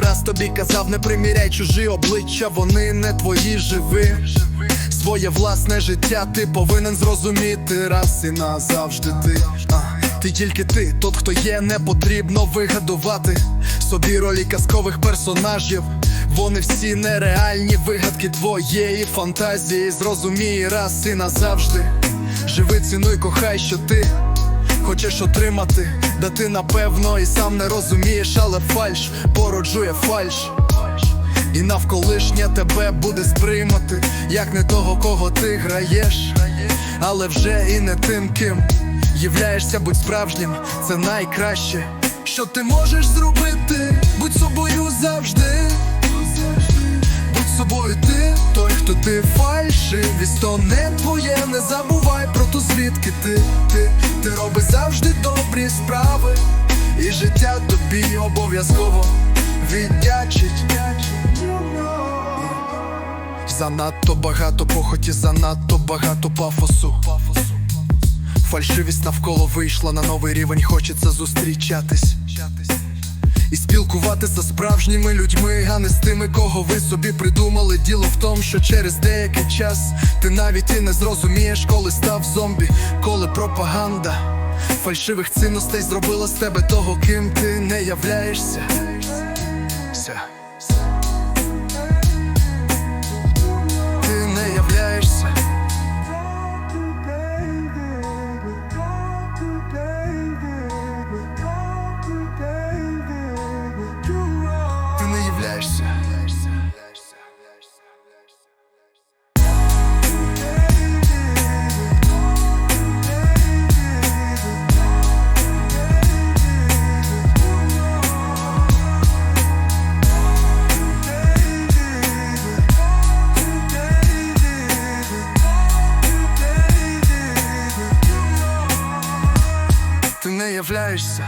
раз тобі казав, не приміряй чужі обличчя, вони не твої живи. Своє власне життя ти повинен зрозуміти раз і назавжди ти. Ти тільки ти, тот, хто є, не потрібно вигадувати собі ролі казкових персонажів. Вони всі нереальні вигадки твоєї фантазії. Зрозумій раз і назавжди. Живи, цінуй, кохай, що ти хочеш отримати, да ти напевно і сам не розумієш, але фальш породжує фальш. І навколишнє тебе буде сприймати, як не того, кого ти граєш, але вже і не тим, ким являєшся, будь справжнім, це найкраще, що ти можеш зробити, будь собою завжди. Собою ти, той, хто ти фальшивість, то не твоє, не забувай про ту звідки ти, ти, ти робиш завжди добрі справи, і життя тобі обов'язково віддячить. Занадто багато похоті, занадто багато пафосу. Фальшивість навколо вийшла на новий рівень, хочеться зустрічатись. І спілкуватися справжніми людьми, а не з тими, кого ви собі придумали. Діло в тому, що через деякий час ти навіть і не зрозумієш, коли став зомбі, коли пропаганда фальшивих цінностей зробила з тебе того, ким ти не являєшся. являешься.